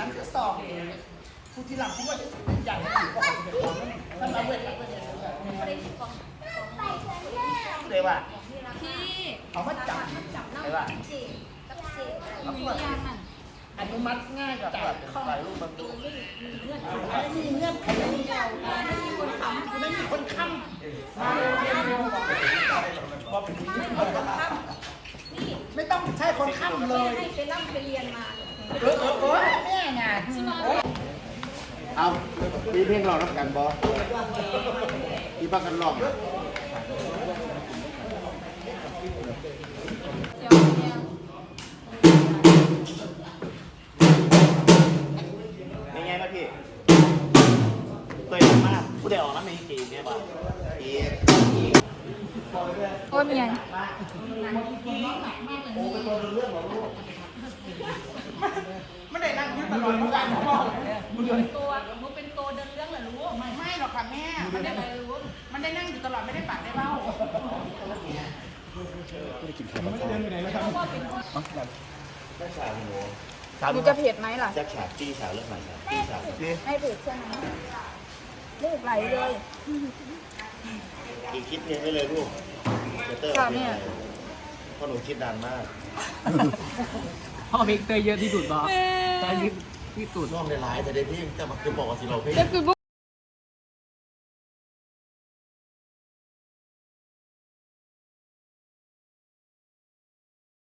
ฉันก็สอบผู้ที่หลังผู้ว่าจะเป็นใหญ่ถือว่าเขาจะเป็นของท่านมาเวทมาเวทเลยว่าพี่เขามาจับจับเน่าเลยว่าเจ็บกับเจ็บเขาเปิดอนุมัติง่ายกับแบบเข้าไปรูปมันดูไม่มีเงื่อนไขไม่มีไม่มีคนค้ำไม่มีคนค้ำมาเรียนรู้ไม่ต้องใช้คนค้ำเลยให้ไปร่ำไปเรียนมาเออ เออเออแม่ไงเอามีเพลงร้องรับกันบอที่พักกันร้องเดี๋ยวเดี๋ยวเป็นไงบ้างพี่ตัวเองมากผู้ใดออกน้ำในเกมเนี่ยบ้างอีกโอ้ยเมียไม่ได้นั่ง ตลอดเมื่อวานพ่อตัวหนูเป็นตัวเดินเรื่องเหรอรู้ไม่ไม่หรอกค่ะแม่ มันได้มันได้นั่งอยู่ตลอดไม่ได้ปากได้เบ้าถามหนูจะเผ็ดไหมล่ะแจ็คฉากจี้ฉากเรื่องใหม่ฉากจี้ฉากไม่เผ็ดใช่ไหมลูกไหลเลยอีกคิดเพลงไว้เลยลูกเจเตอร์ค่ะแม่เพราะหนูคิดนานมากพ่อเพลงเตยเยอะที่สุดบอ ตอนนี้ที่สุดน้องในไลน์แต่ได้เพลงแต่มาคือบอกว่าสิเราเพลงก็คือ